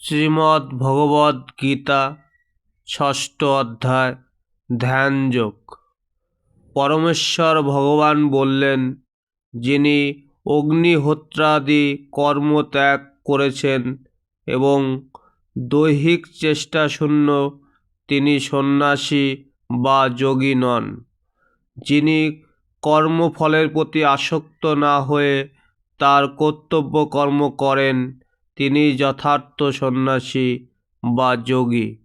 শ্রীমদ্ ভগবদ গীতা, ষষ্ঠ অধ্যায়, ধ্যানযোগ। পরমেশ্বর ভগবান বললেন, যিনি অগ্নিহোত্রাদি কর্ম ত্যাগ করেছেন এবং দৈহিক চেষ্টা শূন্য, তিনি সন্ন্যাসী বা যোগী নন। যিনি কর্মফলের প্রতি আসক্ত না হয়ে তার কর্তব্য কর্ম করেন তিনি যথার্থ সন্ন্যাসী বা যোগী।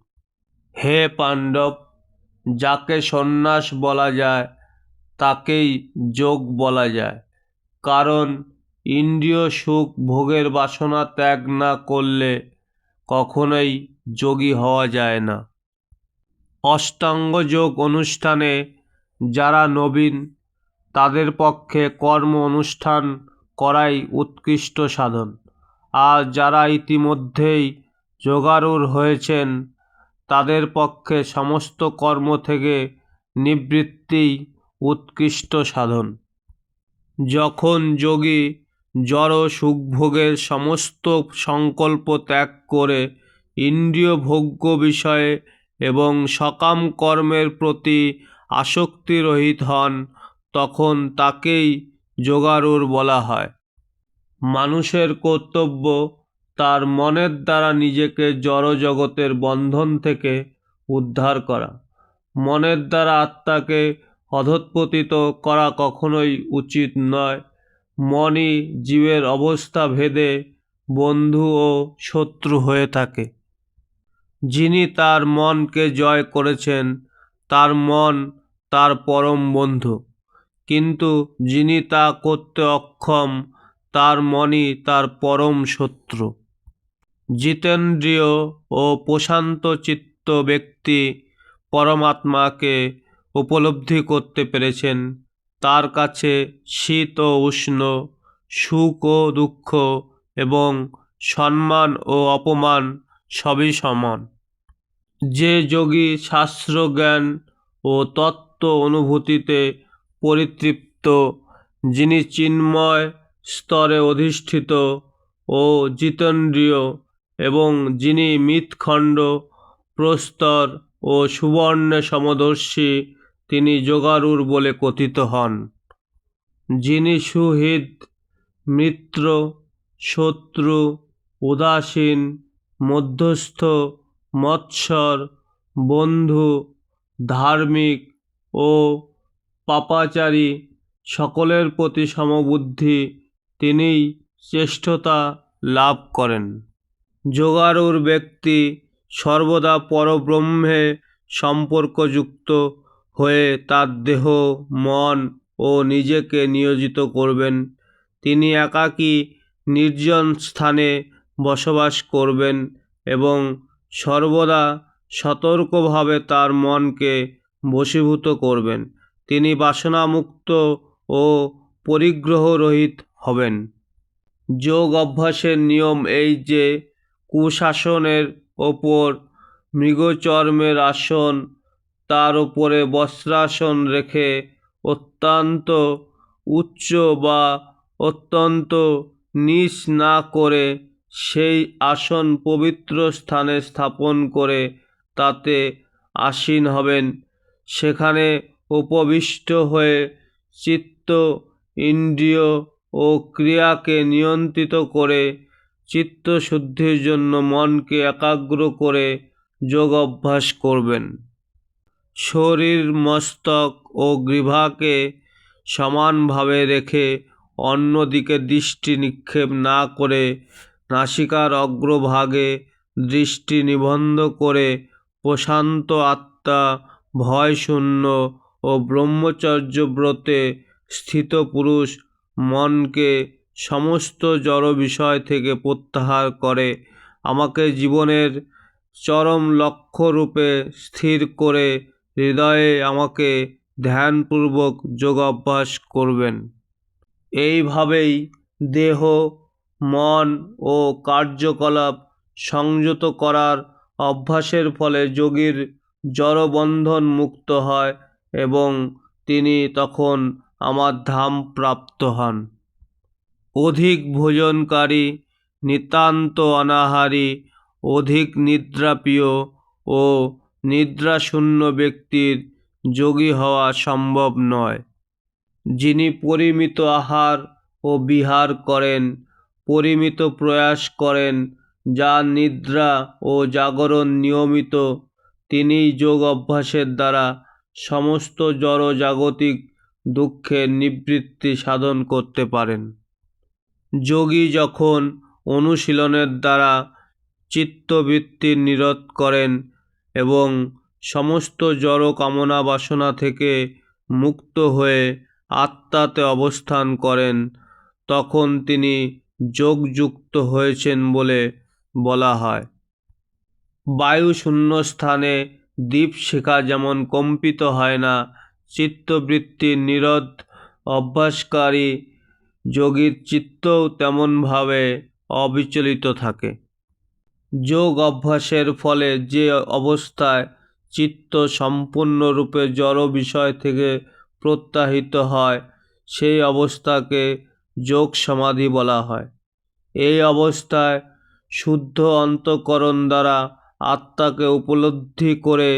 হে পাণ্ডব, যাকে সন্ন্যাস বলা যায়, তাকেই যোগ বলা যায়। কারণ ইন্দ্রিয় সুখ ভোগের বাসনা ত্যাগ না করলে কখনোই যোগী হওয়া যায় না। অষ্টাঙ্গ যোগ অনুষ্ঠানে যারা নবীন, তাদের পক্ষে কর্ম অনুষ্ঠান করাই উৎকৃষ্ট সাধন। আর যারা ইতিমধ্যেই যোগারুর হয়েছেন, তাদের পক্ষে সমস্ত কর্ম থেকে নিবৃত্তিই উৎকৃষ্ট সাধন। যখন যোগী জড় সুখভোগের সমস্ত সংকল্প ত্যাগ করে ইন্দ্রিয় ভোগ্য বিষয়ে এবং সকাম কর্মের প্রতি আসক্তিরহিত হন, তখন তাকেই যোগারুর বলা হয়। মানুষের কর্তব্য তার মনের দ্বারা নিজেকে জড় জগতের বন্ধন থেকে উদ্ধার করা। মনের দ্বারা আত্মাকে অধঃপতিত করা কখনোই উচিত নয়। মনই জীবের অবস্থা ভেদে বন্ধু ও শত্রু হয়ে থাকে। যিনি তার মনকে জয় করেছেন, তার মন তার পরম বন্ধু। কিন্তু যিনি তা করতে অক্ষম তার মনই তার পরম শত্রু। জিতেন্দ্রীয় ও প্রশান্ত চিত্ত ব্যক্তি পরমাত্মাকে উপলব্ধি করতে পেরেছেন। তার কাছে শীত ও উষ্ণ, সুখ ও দুঃখ এবং সম্মান ও অপমান সবই সমান। যে যোগী শাস্ত্র জ্ঞান ও তত্ত্ব অনুভূতিতে পরিতৃপ্ত, যিনি চিন্ময় স্তরে অধিষ্ঠিত ও জিতেন্দ্রিয় এবং যিনি মিতখণ্ড প্রস্তর ও সুবর্ণে সমদর্শী, তিনি যোগারুর বলে কথিত হন। যিনি সুহৃদ, মিত্র, শত্রু, উদাসীন, মধ্যস্থ, মৎসর, বন্ধু, ধার্মিক ও পাপাচারী, সকলের প্রতি সমবুদ্ধি তিনিই শ্রেষ্ঠতা লাভ করেন। যোগারুর ব্যক্তি সর্বদা পরব্রহ্মে সম্পর্কযুক্ত হয়ে তার দেহ, মন ও নিজেকে নিয়োজিত করবেন। তিনি একাকী নির্জন স্থানে বসবাস করবেন এবং সর্বদা সতর্কভাবে তার মনকে বশীভূত করবেন। তিনি বাসনামুক্ত ও পরিগ্রহরহিত হবেন। যোগ অভ্যাসের নিয়ম এই যে, কুশাসনের ওপর মৃগচর্মের আসন, তার ওপরে বস্ত্রাসন রেখে অত্যন্ত উচ্চ বা অত্যন্ত নিচ না করে সেই আসন পবিত্র স্থানে স্থাপন করে তাতে আসীন হবেন। সেখানে উপবিষ্ট হয়ে চিত্ত, ইন্দ্রিয় ও ক্রিয়াকে নিয়ন্ত্রিত করে, চিত্তশুদ্ধির জন্য মনকে একাগ্র করে যোগ অভ্যাস করবেন। শরীর, মস্তক ও গ্রীভাকে সমানভাবে রেখে অন্যদিকে দৃষ্টি নিক্ষেপ না করে নাসিকার অগ্রভাগে দৃষ্টি নিবন্ধ করে প্রশান্ত আত্মা, ভয়শূন্য ও ব্রহ্মচর্য ব্রতে স্থিত পুরুষ মনকে সমস্ত জড় বিষয় থেকে প্রত্যাহার করে, আমাকে জীবনের চরম লক্ষ্যরূপে স্থির করে হৃদয়ে আমাকে ধ্যানপূর্বক যোগ অভ্যাস করবেন। এইভাবেই দেহ, মন ও কার্যকলাপ সংযত করার অভ্যাসের ফলে যোগীর জড়বন্ধন মুক্ত হয় এবং তিনি তখন আমার ধাম প্রাপ্ত হন। অধিক ভোজনকারী, নিতান্ত অনাহারী, অধিক নিদ্রাপ্রিয় ও নিদ্রাশূন্য ব্যক্তির যোগী হওয়া সম্ভব নয়। যিনি পরিমিত আহার ও বিহার করেন, পরিমিত প্রয়াস করেন যার নিদ্রা ও জাগরণ নিয়মিত তিনি যোগ অভ্যাসের দ্বারা সমস্ত জড় জাগতিক দুঃখের নিবৃত্তি সাধন করতে পারেন। যোগী যখন অনুশীলনের দ্বারা চিত্তবৃত্তির নিরোধ করেন এবং সমস্ত জড় কামনা বাসনা থেকে মুক্ত হয়ে আত্মাতে অবস্থান করেন, তখন তিনি যোগযুক্ত হয়েছেন বলে বলা হয়। বায়ু শূন্য স্থানে দীপশিখা যেমন কম্পিত হয় না চিত্তবৃত্তির নিরোধ, অভ্যাসকারী যোগীর চিত্তও তেমনভাবে অবিচলিত থাকে। যোগ অভ্যাসের ফলে যে অবস্থায় চিত্ত সম্পূর্ণরূপে জড় বিষয় থেকে প্রত্যাহিত হয়, সেই অবস্থাকে যোগ সমাধি বলা হয়। এই অবস্থায় শুদ্ধ অন্তঃকরণ দ্বারা আত্মাকে উপলব্ধি করে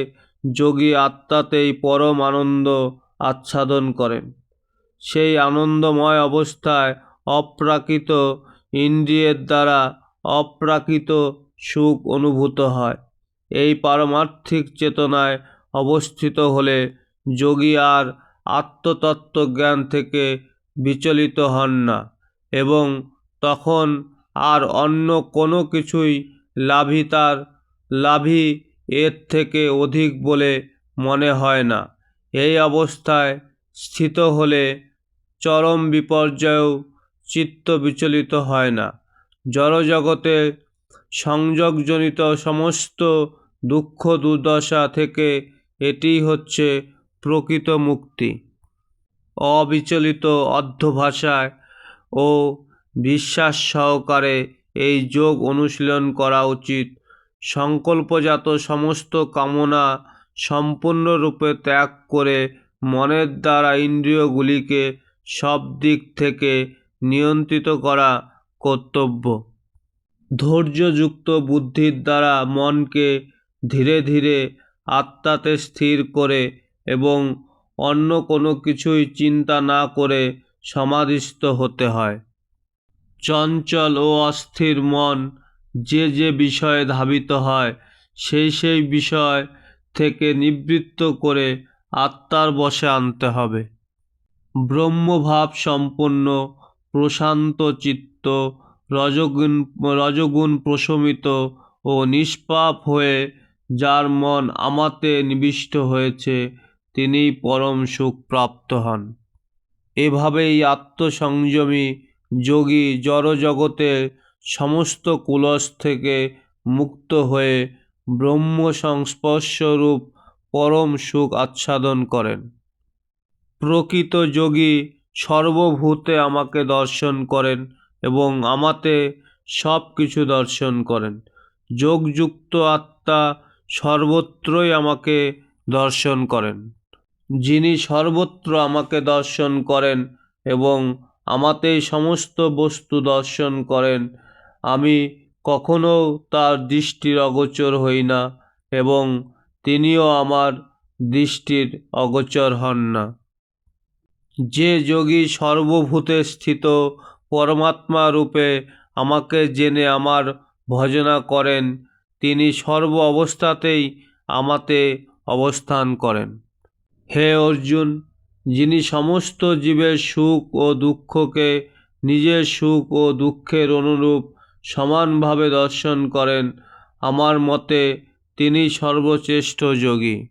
যোগী আত্মাতেই পরম আনন্দ আচ্ছাদন করেন। সেই আনন্দময় অবস্থায় অপ্রাকৃত ইন্দ্রিয়ের দ্বারা অপ্রাকৃত সুখ অনুভূত হয়। এই পারমার্থিক চেতনায় অবস্থিত হলে যোগী আর আত্মতত্ত্ব জ্ঞান থেকে বিচলিত হন না এবং তখন আর অন্য কোনো কিছুই লাভই তার এর থেকে অধিক বলে মনে হয় না। এই অবস্থায় স্থিত হলে চরম বিপর্যয়েও চিত্ত বিচলিত হয় না। জড়জগতে সংযোগজনিত সমস্ত দুঃখ দুর্দশা থেকে এটি হচ্ছে প্রকৃত মুক্তি। অবিচলিত অধ্যভাষায় ও বিশ্বাস সহকারে এই যোগ অনুশীলন করা উচিত। সংকল্পজাত সমস্ত কামনা সম্পূর্ণরূপে ত্যাগ করে মনের দ্বারা ইন্দ্রিয়গুলিকে সব দিক থেকে নিয়ন্ত্রিত করা কর্তব্য। ধৈর্যযুক্ত বুদ্ধির দ্বারা মনকে ধীরে ধীরে আত্মাতে স্থির করে এবং অন্য কোনো কিছুই চিন্তা না করে সমাধিস্থ হতে হয়। চঞ্চল ও অস্থির মন যে যে বিষয়ে ধাবিত হয়, সেই সেই বিষয় থেকে নিবৃত্ত করে আত্মার বশে আনতে হবে। ব্রহ্মভাব সম্পন্ন, প্রশান্ত চিত্ত, রজগুণ রজগুণ প্রশমিত ও নিষ্পাপ হয়ে যার মন আমাতে নিবিষ্ট হয়েছে তিনি পরম সুখ প্রাপ্ত হন। এভাবেই আত্মসংযমী যোগী জড়জগতের সমস্ত কুলস থেকে মুক্ত হয়ে ব্রহ্ম সংস্পর্শরূপ পরম সুখ আচ্ছাদন করেন। প্রকৃত যোগী সর্বভূতে আমাকে দর্শন করেন এবং আমাতে সব কিছু দর্শন করেন। যোগযুক্ত আত্মা সর্বত্রই আমাকে দর্শন করেন। যিনি সর্বত্র আমাকে দর্শন করেন এবং আমাতেই সমস্ত বস্তু দর্শন করেন আমি কখনো তার দৃষ্টির অগোচর হই না এবং তিনিও আমার দৃষ্টির অগোচর হন না। যে যোগী সর্বভূতে স্থিত পরমাত্মা রূপে আমাকে জেনে আমার ভজনা করেন, তিনি সর্ব অবস্থাতেই আমাতে অবস্থান করেন। হে অর্জুন, যিনি সমস্ত জীবের সুখ ও দুঃখকে নিজের সুখ ও দুঃখের অনুরূপ সমানভাবে দর্শন করেন। আমার মতে তিনি সর্বশ্রেষ্ঠ যোগী।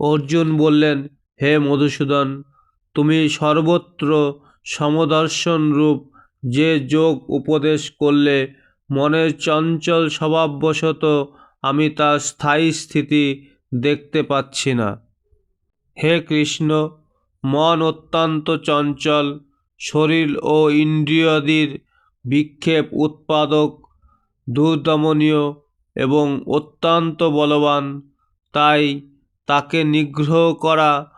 অর্জুন বললেন, হে মধুসূদন, তুমি সর্বত্র সমদর্শন রূপ যে যোগ উপদেশ করলে মনের চঞ্চল স্বভাববশত আমি তার স্থায়ী স্থিতি দেখতে পাচ্ছি না। হে কৃষ্ণ, মন অত্যন্ত চঞ্চল, শরীর ও ইন্দ্রিয়াদির বিক্ষেপ উৎপাদক, দুর্দমনীয় এবং অত্যন্ত বলবান। তাই তাকে নিগ্রহ করা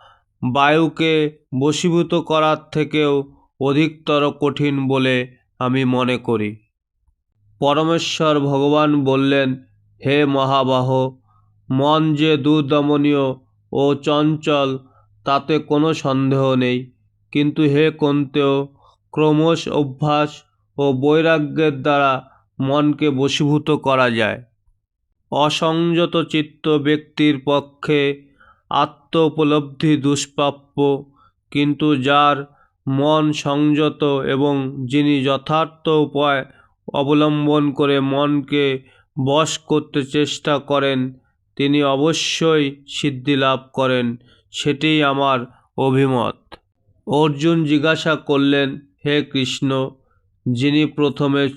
বায়ুকে বশীভূত করার থেকেও অধিকতর কঠিন বলে আমি মনে করি। পরমেশ্বর ভগবান বললেন, হে মহাবাহ, মন যে দুর্দমনীয় ও চঞ্চল, তাতে কোনো সন্দেহ নেই। কিন্তু হে কন্তেও, ক্রমশ অভ্যাস ও বৈরাগ্যের দ্বারা মনকে বশীভূত করা যায়। অসংযত চিত্ত ব্যক্তির পক্ষে আত্ম উপলব্ধি দুষ্প্রাপ্য, কিন্তু যার মন সংযত এবং যিনি যথার্থ উপায় অবলম্বন করে মনকে বশ করতে চেষ্টা করেন, তিনি অবশ্যই সিদ্ধি লাভ করেন, সেটিই আমার অভিমত। অর্জুন জিজ্ঞাসা করলেন, হে কৃষ্ণ যিনি প্রথমে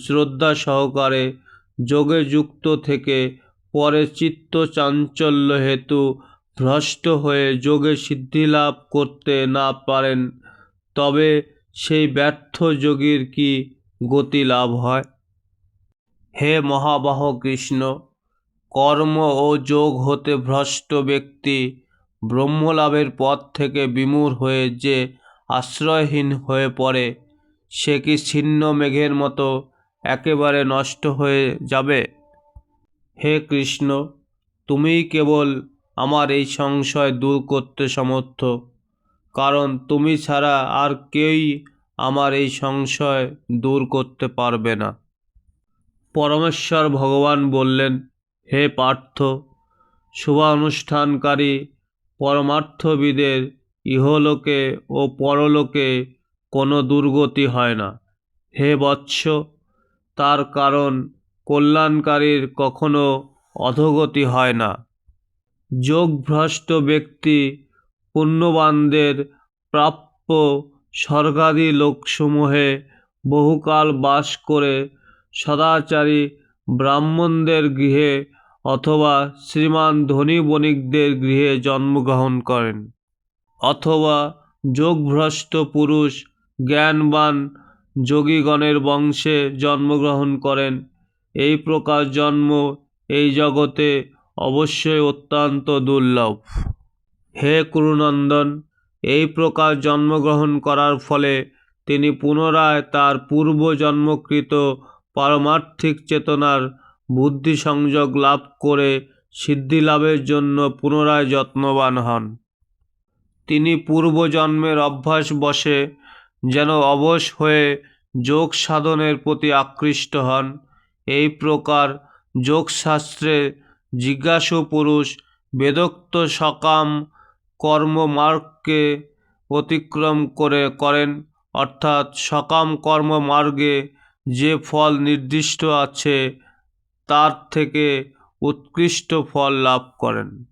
শ্রদ্ধা সহকারে যোগে যুক্ত থেকে পরে চিত্ত চাঞ্চল্য হেতু ভ্রষ্ট হয়ে যোগে সিদ্ধি লাভ করতে না পারেন, তবে সেই ব্যর্থ যোগীর কি গতি লাভ হয়? হে মহাবাহ কৃষ্ণ, কর্ম ও যোগ হতে ভ্রষ্ট ব্যক্তি ব্রহ্মলাভের পথ থেকে বিমূঢ় হয়ে যে আশ্রয়হীন হয়ে পড়ে সে কি ছিন্ন মেঘের মতো একেবারে নষ্ট হয়ে যাবে? হে কৃষ্ণ, তুমিই কেবল আমার এই সংশয় দূর করতে সমর্থ, কারণ তুমি ছাড়া আর কেউই আমার এই সংশয় দূর করতে পারবে না। পরমেশ্বর ভগবান বললেন, হে পার্থ, শুভানুষ্ঠানকারী পরমার্থবিদের ইহলোকে ও পরলোকে কোনো দুর্গতি হয় না। হে বৎস, তার কারণ কল্যাণকারীর কখনো অধোগতি হয় না। যোগভ্রষ্ট ব্যক্তি পুণ্যবানদের প্রাপ্য স্বর্গাদি লোকসমূহে বহুকাল বাস করে সদাচারী ব্রাহ্মণদের গৃহে অথবা শ্রীমান ধনী বণিকদের গৃহে জন্মগ্রহণ করেন। অথবা যোগভ্রষ্ট পুরুষ জ্ঞানবান যোগীগণের বংশে জন্মগ্রহণ করেন। এই প্রকার জন্ম এই জগতে অবশ্যই অত্যন্ত দুর্লভ। হে কুরুনন্দন এই প্রকার জন্মগ্রহণ করার ফলে তিনি পুনরায় তার পূর্ব জন্মকৃত পারমার্থিক চেতনার বুদ্ধি সংযোগ লাভ করে সিদ্ধি লাভের জন্য পুনরায় যত্নবান হন। তিনি পূর্বজন্মের অভ্যাস বশে যেন অবশ হয়ে যোগ সাধনের প্রতি আকৃষ্ট হন। এই প্রকার যোগশাস্ত্রে জিজ্ঞাসু পুরুষ বেদোক্ত সকাম কর্মমার্গকে অতিক্রম করে করেন, অর্থাৎ সকাম কর্ম মার্গে যে ফল নির্দিষ্ট আছে, তার থেকে উৎকৃষ্ট ফল লাভ করেন।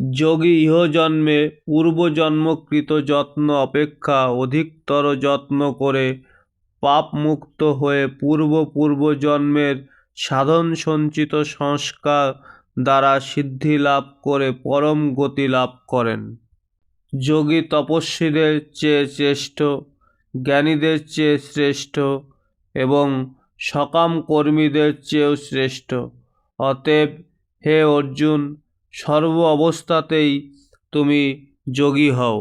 যোগী ইহজন্মে পূর্বজন্মকৃত যত্ন অপেক্ষা অধিকতর যত্ন করে পাপমুক্ত হয়ে পূর্ব পূর্বজন্মের সাধন সঞ্চিত সংস্কার দ্বারা সিদ্ধি লাভ করে পরম গতি লাভ করেন। যোগী তপস্বীদের চেয়ে শ্রেষ্ঠ, জ্ঞানীদের চেয়ে শ্রেষ্ঠ এবং সকাম কর্মীদের চেয়েও শ্রেষ্ঠ। অতএব হে অর্জুন সর্ব অবস্থাতেই তুমি যোগী হও।